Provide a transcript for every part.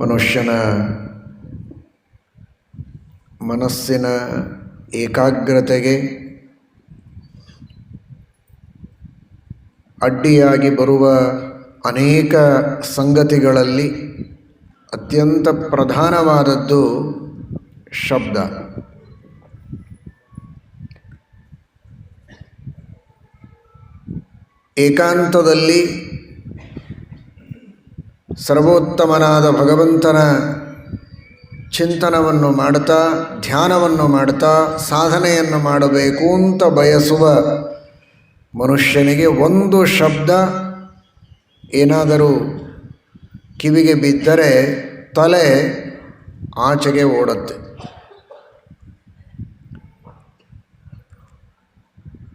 ಮನುಷ್ಯನ ಮನಸ್ಸಿನ ಏಕಾಗ್ರತೆಗೆ ಅಡ್ಡಿಯಾಗಿ ಬರುವ ಅನೇಕ ಸಂಗತಿಗಳಲ್ಲಿ ಅತ್ಯಂತ ಪ್ರಧಾನವಾದದ್ದು ಶಬ್ದ. ಏಕಾಂತದಲ್ಲಿ ಸರ್ವೋತ್ತಮನಾದ ಭಗವಂತನ ಚಿಂತನವನ್ನು ಮಾಡ್ತಾ, ಧ್ಯಾನವನ್ನು ಮಾಡ್ತಾ, ಸಾಧನೆಯನ್ನು ಮಾಡಬೇಕು ಅಂತ ಬಯಸುವ ಮನುಷ್ಯನಿಗೆ ಒಂದು ಶಬ್ದ ಏನಾದರೂ ಕಿವಿಗೆ ಬಿದ್ದರೆ ತಲೆ ಆಚೆಗೆ ಓಡುತ್ತೆ.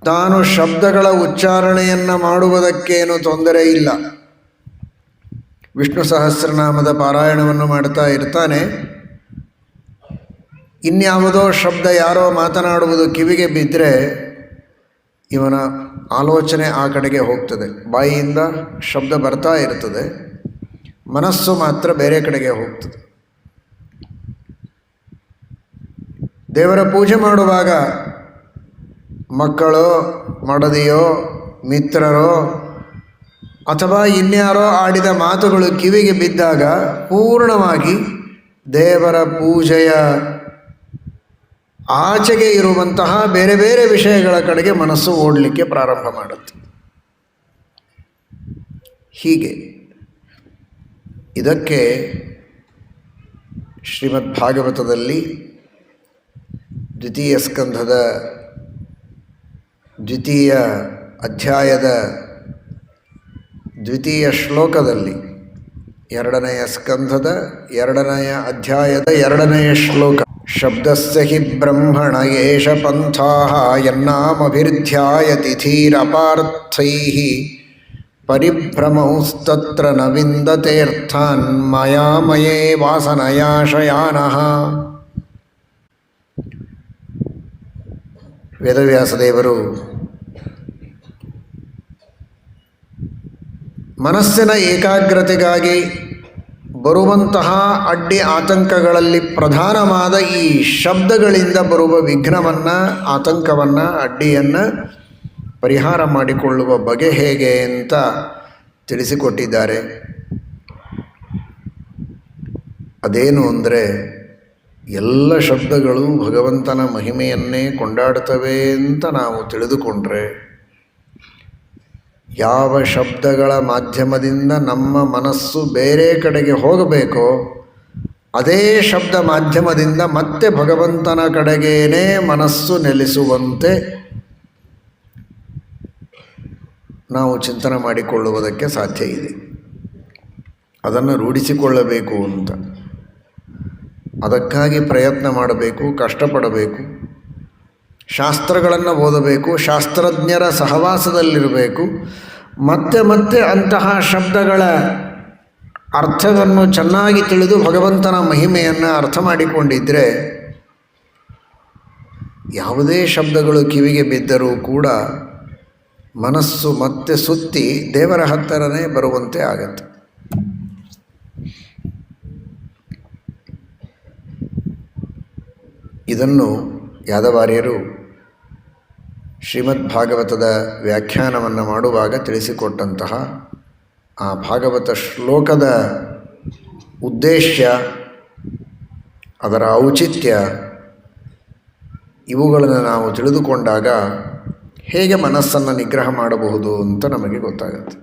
ತಾನು ಶಬ್ದಗಳ ಉಚ್ಚಾರಣೆಯನ್ನು ಮಾಡುವುದಕ್ಕೇನು ತೊಂದರೆ ಇಲ್ಲ. ವಿಷ್ಣು ಸಹಸ್ರನಾಮದ ಪಾರಾಯಣವನ್ನು ಮಾಡ್ತಾ ಇರ್ತಾನೆ. ಇನ್ಯಾವುದೋ ಶಬ್ದ ಯಾರೋ ಮಾತನಾಡುವುದು ಕಿವಿಗೆ ಬಿದ್ದರೆ ಇವನ ಆಲೋಚನೆ ಆ ಕಡೆಗೆ ಹೋಗ್ತದೆ. ಬಾಯಿಯಿಂದ ಶಬ್ದ ಬರ್ತಾ ಇರ್ತದೆ. ಮನಸ್ಸು ಮಾತ್ರ ಬೇರೆ ಕಡೆಗೆ ಹೋಗ್ತದೆ. ದೇವರ ಪೂಜೆ ಮಾಡುವಾಗ ಮಕ್ಕಳೋ, ಮಡದಿಯೋ, ಮಿತ್ರರೋ ಅಥವಾ ಇನ್ಯಾರೋ ಆಡಿದ ಮಾತುಗಳು ಕಿವಿಗೆ ಬಿದ್ದಾಗ ಪೂರ್ಣವಾಗಿ ದೇವರ ಪೂಜೆಯ ಆಚೆಗೆ ಇರುವಂತಹ ಬೇರೆ ಬೇರೆ ವಿಷಯಗಳ ಕಡೆಗೆ ಮನಸ್ಸು ಓಡಲಿಕ್ಕೆ ಪ್ರಾರಂಭ ಮಾಡುತ್ತೆ. ಹೀಗೆ ಇದಕ್ಕೆ ಶ್ರೀಮದ್ ಭಾಗವತದಲ್ಲಿ ದ್ವಿತೀಯ ಸ್ಕಂಧದ ದ್ವಿತೀಯ ಅಧ್ಯಾಯದ ದ್ವಿತೀಯ ಶ್ಲೋಕದಲ್ಲಿ ಎರಡನೆಯ ಸ್ಕಂಧದ ಎರಡನೆಯ ಅಧ್ಯಾಯದ ಎರಡನೆಯ ಶ್ಲೋಕ. ಶಬ್ದಸ್ಯ ಹಿ ಬ್ರಹ್ಮಣ ಏಷ ಪಂಥಾ ಯನ್ನಾಮಭಿರ್ಧ್ಯಾಯತಿ ಧೀರಪಾರ್ಥೈ ಪರಿಭ್ರಮೌಸ್ತತ್ರ ನ ವಿಂದತೆರ್ಥಾನ್ ಮಯಾಮಯೇ ವಾಸನಯಾಶಯಾನಃ. ವೇದವ್ಯಾಸದೇವರು ಮನಸ್ಸಿನ ಏಕಾಗ್ರತೆಗಾಗಿ ಬರುವಂತಹ ಅಡ್ಡಿ ಆತಂಕಗಳಲ್ಲಿ ಪ್ರಧಾನವಾದ ಈ ಶಬ್ದಗಳಿಂದ ಬರುವ ವಿಘ್ನವನ್ನು, ಆತಂಕವನ್ನು, ಅಡ್ಡಿಯನ್ನು ಪರಿಹಾರ ಮಾಡಿಕೊಳ್ಳುವ ಬಗೆ ಹೇಗೆ ಅಂತ ತಿಳಿಸಿಕೊಟ್ಟಿದ್ದಾರೆ. ಅದೇನು ಅಂದರೆ, ಎಲ್ಲ ಶಬ್ದಗಳು ಭಗವಂತನ ಮಹಿಮೆಯನ್ನೇ ಕೊಂಡಾಡ್ತವೆ ಅಂತ ನಾವು ತಿಳಿದುಕೊಂಡ್ರೆ ಯಾವ ಶಬ್ದಗಳ ಮಾಧ್ಯಮದಿಂದ ನಮ್ಮ ಮನಸ್ಸು ಬೇರೆ ಕಡೆಗೆ ಹೋಗಬೇಕೋ, ಅದೇ ಶಬ್ದ ಮಾಧ್ಯಮದಿಂದ ಮತ್ತೆ ಭಗವಂತನ ಕಡೆಗೇನೇ ಮನಸ್ಸು ನೆಲೆಸುವಂತೆ ನಾವು ಚಿಂತನೆ ಮಾಡಿಕೊಳ್ಳುವುದಕ್ಕೆ ಸಾಧ್ಯ ಇದೆ. ಅದನ್ನು ರೂಢಿಸಿಕೊಳ್ಳಬೇಕು ಅಂತ. ಅದಕ್ಕಾಗಿ ಪ್ರಯತ್ನ ಮಾಡಬೇಕು, ಕಷ್ಟಪಡಬೇಕು. ಶಾಸ್ತ್ರಗಳನ್ನು ಓದಬೇಕು, ಶಾಸ್ತ್ರಜ್ಞರ ಸಹವಾಸದಲ್ಲಿರಬೇಕು, ಮತ್ತೆ ಮತ್ತೆ ಅಂತಹ ಶಬ್ದಗಳ ಅರ್ಥವನ್ನು ಚೆನ್ನಾಗಿ ತಿಳಿದು ಭಗವಂತನ ಮಹಿಮೆಯನ್ನು ಅರ್ಥ ಮಾಡಿಕೊಂಡಿದ್ದರೆ ಯಾವುದೇ ಶಬ್ದಗಳು ಕಿವಿಗೆ ಬಿದ್ದರೂ ಕೂಡ ಮನಸ್ಸು ಮತ್ತೆ ಸುತ್ತಿ ದೇವರ ಹತ್ತಿರನೇ ಬರುವಂತೆ ಆಗತ್ತೆ. ಇದನ್ನು ಯಾದವಾರ್ಯರು ಶ್ರೀಮದ್ ಭಾಗವತದ ವ್ಯಾಖ್ಯಾನವನ್ನು ಮಾಡುವಾಗ ತಿಳಿಸಿಕೊಟ್ಟಂತಹ ಆ ಭಾಗವತ ಶ್ಲೋಕದ ಉದ್ದೇಶ ಅದರ ಔಚಿತ್ಯ ಇವುಗಳನ್ನು ನಾವು ತಿಳಿದುಕೊಂಡಾಗ ಹೇಗೆ ಮನಸ್ಸನ್ನು ನಿಗ್ರಹ ಮಾಡಬಹುದು ಅಂತ ನಮಗೆ ಗೊತ್ತಾಗುತ್ತೆ.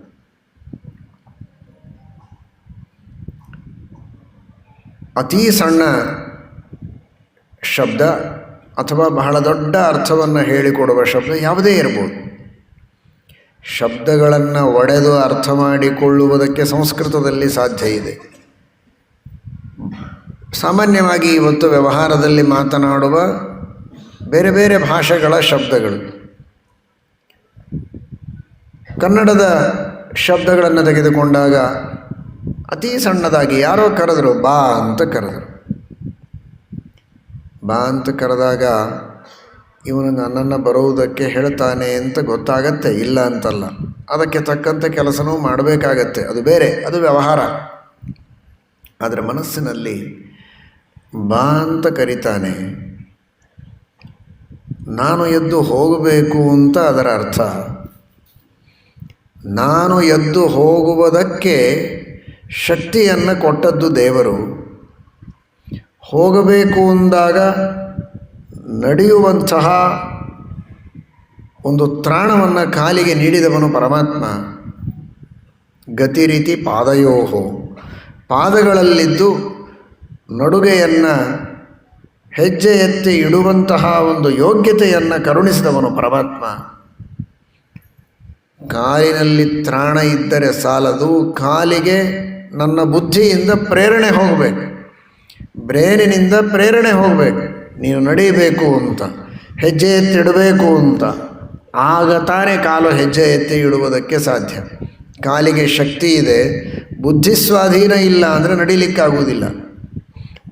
ಅತೀ ಸಣ್ಣ ಶಬ್ದ ಅಥವಾ ಬಹಳ ದೊಡ್ಡ ಅರ್ಥವನ್ನು ಹೇಳಿಕೊಡುವ ಶಬ್ದ ಯಾವುದೇ ಇರ್ಬೋದು. ಶಬ್ದಗಳನ್ನು ಒಡೆದು ಅರ್ಥ ಮಾಡಿಕೊಳ್ಳುವುದಕ್ಕೆ ಸಂಸ್ಕೃತದಲ್ಲಿ ಸಾಧ್ಯ ಇದೆ. ಸಾಮಾನ್ಯವಾಗಿ ಇವತ್ತು ವ್ಯವಹಾರದಲ್ಲಿ ಮಾತನಾಡುವ ಬೇರೆ ಬೇರೆ ಭಾಷೆಗಳ ಶಬ್ದಗಳು. ಕನ್ನಡದ ಶಬ್ದಗಳನ್ನು ತೆಗೆದುಕೊಂಡಾಗ ಅತಿ ಸಣ್ಣದಾಗಿ ಯಾರೋ ಕರೆದರು, ಬಾ ಅಂತ ಕರೆದರು. ಬಾ ಅಂತ ಕರೆದಾಗ, ಇವನು ನನ್ನನ್ನು ಬರುವುದಕ್ಕೆ ಹೇಳ್ತಾನೆ ಅಂತ ಗೊತ್ತಾಗತ್ತೆ, ಇಲ್ಲ ಅಂತಲ್ಲ. ಅದಕ್ಕೆ ತಕ್ಕಂಥ ಕೆಲಸನೂ ಮಾಡಬೇಕಾಗತ್ತೆ. ಅದು ಬೇರೆ, ಅದು ವ್ಯವಹಾರ. ಆದರೆ ಮನಸ್ಸಿನಲ್ಲಿ ಬಾ ಅಂತ ಕರಿತಾನೆ. ನಾನು ಎದ್ದು ಹೋಗಬೇಕು ಅಂತ ಅದರ ಅರ್ಥ. ನಾನು ಎದ್ದು ಹೋಗುವುದಕ್ಕೆ ಶಕ್ತಿಯನ್ನು ಕೊಟ್ಟದ್ದು ದೇವರು. ಹೋಗಬೇಕು ಅಂದಾಗ ನಡೆಯುವಂತಹ ಒಂದು ತ್ರಾಣವನ್ನು ಕಾಲಿಗೆ ನೀಡಿದವನು ಪರಮಾತ್ಮ. ಗತಿ ರೀತಿ ಪಾದಯೋಹೋ. ಪಾದಗಳಲ್ಲಿದ್ದು ನಡುಗೆಯನ್ನು ಹೆಜ್ಜೆ ಎತ್ತಿ ಇಡುವಂತಹ ಒಂದು ಯೋಗ್ಯತೆಯನ್ನು ಕರುಣಿಸಿದವನು ಪರಮಾತ್ಮ. ಕಾಲಿನಲ್ಲಿ ತ್ರಾಣ ಇದ್ದರೆ ಸಾಲದು, ಕಾಲಿಗೆ ನನ್ನ ಬುದ್ಧಿಯಿಂದ ಪ್ರೇರಣೆ ಹೋಗಬೇಕು. ಬ್ರೇನಿನಿಂದ ಪ್ರೇರಣೆ ಹೋಗಬೇಕು. ನೀನು ನಡೀಬೇಕು ಅಂತ. ಹೆಜ್ಜೆ ಎತ್ತಿಡಬೇಕು ಅಂತ. ಆಗ ತಾನೇ ಕಾಲು ಹೆಜ್ಜೆ ಎತ್ತಿ ಇಡುವುದಕ್ಕೆ ಸಾಧ್ಯ. ಕಾಲಿಗೆ ಶಕ್ತಿ ಇದೆ. ಬುದ್ಧಿ ಸ್ವಾಧೀನ ಇಲ್ಲ ಅಂದರೆ ನಡೀಲಿಕ್ಕಾಗುವುದಿಲ್ಲ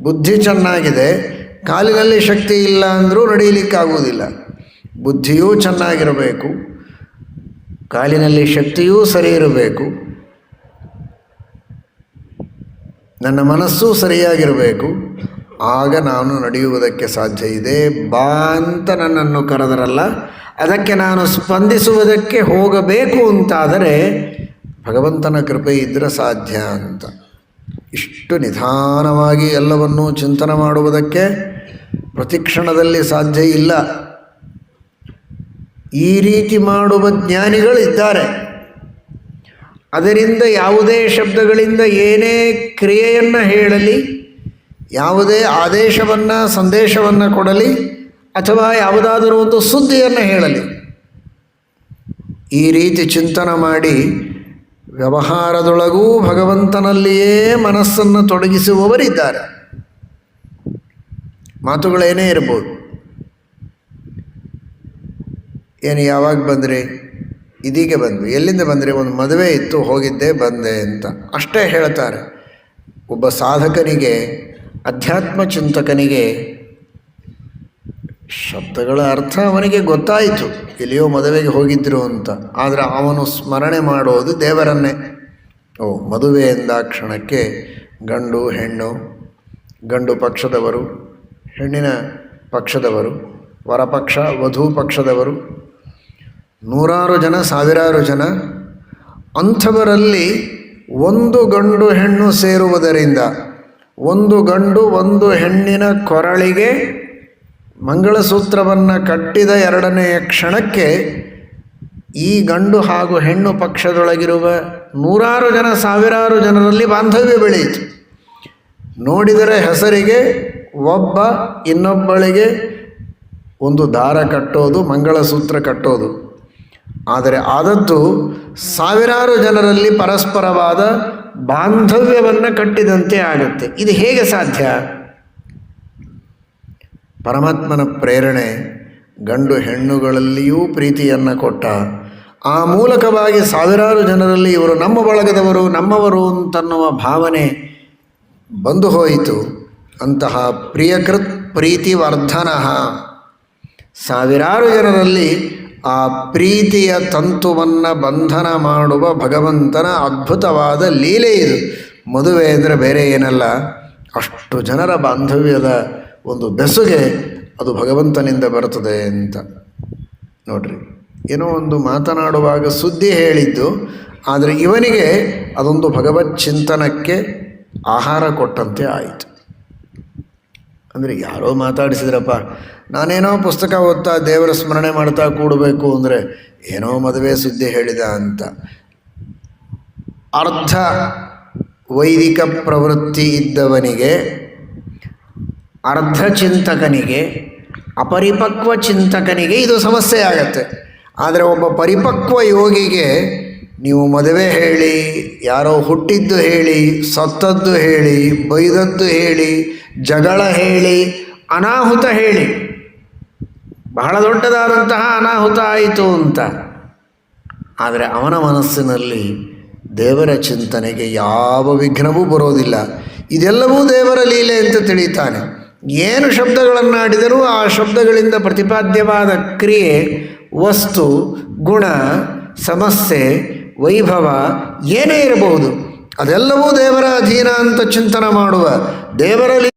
ಬುದ್ಧಿ ಚೆನ್ನಾಗಿದೆ. ಕಾಲಿನಲ್ಲಿ ಶಕ್ತಿ ಇಲ್ಲ ಅಂದರೂ ನಡೀಲಿಕ್ಕಾಗುವುದಿಲ್ಲ ಬುದ್ಧಿಯೂ ಚೆನ್ನಾಗಿರಬೇಕು. ಕಾಲಿನಲ್ಲಿ ಶಕ್ತಿಯೂ ಸರಿ ಇರಬೇಕು. ನನ್ನ ಮನಸ್ಸು ಸರಿಯಾಗಿರಬೇಕು. ಆಗ ನಾನು ನಡೆಯುವುದಕ್ಕೆ ಸಾಧ್ಯ ಇದೆ. ಬಾ ಅಂತ ನನ್ನನ್ನು ಕರೆದರಲ್ಲ, ಅದಕ್ಕೆ ನಾನು ಸ್ಪಂದಿಸುವುದಕ್ಕೆ ಹೋಗಬೇಕು ಅಂತಾದರೆ ಭಗವಂತನ ಕೃಪೆ ಇದ್ದರೆ ಸಾಧ್ಯ ಅಂತ. ಇಷ್ಟು ನಿಧಾನವಾಗಿ ಎಲ್ಲವನ್ನೂ ಚಿಂತನೆ ಮಾಡುವುದಕ್ಕೆ ಪ್ರತಿಕ್ಷಣದಲ್ಲಿ ಸಾಧ್ಯ ಇಲ್ಲ. ಈ ರೀತಿ ಮಾಡುವ ಜ್ಞಾನಿಗಳಿದ್ದಾರೆ. ಅದರಿಂದ ಯಾವುದೇ ಶಬ್ದಗಳಿಂದ ಏನೇ ಕ್ರಿಯೆಯನ್ನು ಹೇಳಲಿ, ಯಾವುದೇ ಆದೇಶವನ್ನು, ಸಂದೇಶವನ್ನು ಕೊಡಲಿ, ಅಥವಾ ಯಾವುದಾದರೂ ಒಂದು ಸುದ್ದಿಯನ್ನು ಹೇಳಲಿ, ಈ ರೀತಿ ಚಿಂತನೆ ಮಾಡಿ ವ್ಯವಹಾರದೊಳಗೂ ಭಗವಂತನಲ್ಲಿಯೇ ಮನಸ್ಸನ್ನು ತೊಡಗಿಸುವವರಿದ್ದಾರೆ. ಮಾತುಗಳೇನೇ ಇರ್ಬೋದು. ಏನು ಯಾವಾಗ ಬಂದ್ರಿ? ಇದೀಗ ಬಂದ್ವಿ. ಎಲ್ಲಿಂದ ಬಂದರೆ? ಒಂದು ಮದುವೆ ಇತ್ತು, ಹೋಗಿದ್ದೆ, ಬಂದೆ ಅಂತ. ಅಷ್ಟೇ ಹೇಳ್ತಾರೆ. ಒಬ್ಬ ಸಾಧಕನಿಗೆ, ಅಧ್ಯಾತ್ಮ ಚಿಂತಕನಿಗೆ ಶಬ್ದಗಳ ಅರ್ಥ ಅವನಿಗೆ ಗೊತ್ತಾಯಿತು. ಎಲ್ಲಿಯೋ ಮದುವೆಗೆ ಹೋಗಿದ್ರು ಅಂತ. ಆದರೆ ಅವನು ಸ್ಮರಣೆ ಮಾಡೋದು ದೇವರನ್ನೇ. ಓ, ಮದುವೆ ಎಂದಾಕ್ಷಣಕ್ಕೆ ಗಂಡು, ಹೆಣ್ಣು, ಗಂಡು ಪಕ್ಷದವರು, ಹೆಣ್ಣಿನ ಪಕ್ಷದವರು, ವರಪಕ್ಷ, ವಧು ಪಕ್ಷದವರು ನೂರಾರು ಜನ, ಸಾವಿರಾರು ಜನ, ಅಂಥವರಲ್ಲಿ ಒಂದು ಗಂಡು ಹೆಣ್ಣು ಸೇರುವುದರಿಂದ ಒಂದು ಗಂಡು ಒಂದು ಹೆಣ್ಣಿನ ಕೊರಳಿಗೆ ಮಂಗಳಸೂತ್ರವನ್ನು ಕಟ್ಟಿದ ಎರಡನೆಯ ಕ್ಷಣಕ್ಕೆ ಈ ಗಂಡು ಹಾಗೂ ಹೆಣ್ಣು ಪಕ್ಷದೊಳಗಿರುವ ನೂರಾರು ಜನ, ಸಾವಿರಾರು ಜನರಲ್ಲಿ ಬಾಂಧವ್ಯ ಬೆಳೆಯಿತು. ನೋಡಿದರೆ ಹೆಸರಿಗೆ ಒಬ್ಬ ಇನ್ನೊಬ್ಬಳಿಗೆ ಒಂದು ದಾರ ಕಟ್ಟೋದು, ಮಂಗಳಸೂತ್ರ ಕಟ್ಟೋದು. ಆದರೆ ಆದದ್ದು ಸಾವಿರಾರು ಜನರಲ್ಲಿ ಪರಸ್ಪರವಾದ ಬಾಂಧವ್ಯವನ್ನು ಕಟ್ಟಿದಂತೆ ಆಗುತ್ತೆ. ಇದು ಹೇಗೆ ಸಾಧ್ಯ? ಪರಮಾತ್ಮನ ಪ್ರೇರಣೆ ಗಂಡು ಹೆಣ್ಣುಗಳಲ್ಲಿಯೂ ಪ್ರೀತಿಯನ್ನು ಕೊಟ್ಟ ಆ ಮೂಲಕವಾಗಿ ಸಾವಿರಾರು ಜನರಲ್ಲಿ ಇವರು ನಮ್ಮ ಬಳಗದವರು, ನಮ್ಮವರು ಅಂತನ್ನುವ ಭಾವನೆ ಬಂದು ಹೋಯಿತು. ಅಂತಹ ಪ್ರಿಯಕೃತ್ ಪ್ರೀತಿವರ್ಧನ ಸಾವಿರಾರು ಜನರಲ್ಲಿ ಆ ಪ್ರೀತಿಯ ತಂತುವನ್ನು ಬಂಧನ ಮಾಡುವ ಭಗವಂತನ ಅದ್ಭುತವಾದ ಲೀಲೆ ಇದು. ಮದುವೆ ಅಂದರೆ ಬೇರೆ ಏನಲ್ಲ, ಅಷ್ಟು ಜನರ ಬಾಂಧವ್ಯದ ಒಂದು ಬೆಸುಗೆ ಅದು ಭಗವಂತನಿಂದ ಬರುತ್ತದೆ ಅಂತ. ನೋಡ್ರಿ, ಏನೋ ಒಂದು ಮಾತನಾಡುವಾಗ ಸುದ್ದಿ ಹೇಳಿದ್ದು, ಆದರೆ ಇವನಿಗೆ ಅದೊಂದು ಭಗವತ್ ಚಿಂತನಕ್ಕೆ ಆಹಾರ ಕೊಟ್ಟಂತೆ ಆಯಿತು. ಅಂದರೆ ಯಾರೋ ಮಾತಾಡಿಸಿದ್ರಪ್ಪ, ನಾನೇನೋ ಪುಸ್ತಕ ಓದ್ತಾ ದೇವರ ಸ್ಮರಣೆ ಮಾಡ್ತಾ ಕೂಡಬೇಕು ಅಂದರೆ ಏನೋ ಮದುವೆ ಸುದ್ದಿ ಹೇಳಿದ ಅಂತ. ಅರ್ಥ ವೈದಿಕ ಪ್ರವೃತ್ತಿ ಇದ್ದವನಿಗೆ, ಅರ್ಧ ಚಿಂತಕನಿಗೆ, ಅಪರಿಪಕ್ವ ಚಿಂತಕನಿಗೆ ಇದು ಸಮಸ್ಯೆ ಆಗತ್ತೆ. ಆದರೆ ಒಬ್ಬ ಪರಿಪಕ್ವ ಯೋಗಿಗೆ ನೀವು ಮದುವೆ ಹೇಳಿ, ಯಾರೋ ಹುಟ್ಟಿದ್ದು ಹೇಳಿ, ಸತ್ತದ್ದು ಹೇಳಿ, ಬೈದದ್ದು ಹೇಳಿ, ಜಗಳ ಹೇಳಿ, ಅನಾಹುತ ಹೇಳಿ. ಬಹಳ ದೊಡ್ಡದಾದಂತಹ ಅನಾಹುತ ಆಯಿತು ಅಂತ. ಆದರೆ ಅವನ ಮನಸ್ಸಿನಲ್ಲಿ ದೇವರ ಚಿಂತನೆಗೆ ಯಾವ ವಿಘ್ನವೂ ಬರೋದಿಲ್ಲ. ಇದೆಲ್ಲವೂ ದೇವರ ಲೀಲೆ ಅಂತ ತಿಳಿತಾನೆ ಏನು ಶಬ್ದಗಳನ್ನಾಡಿದರೂ ಆ ಶಬ್ದಗಳಿಂದ ಪ್ರತಿಪಾದ್ಯವಾದ ಕ್ರಿಯೆ, ವಸ್ತು, ಗುಣ, ಸಮಸ್ಯೆ ವೈಭವ ಏನೇ ಇರಬಹುದು ಅದೆಲ್ಲವೂ ದೇವರ ಅಧೀನ ಅಂತ ಚಿಂತನೆ ಮಾಡುವ ದೇವರಲ್ಲಿ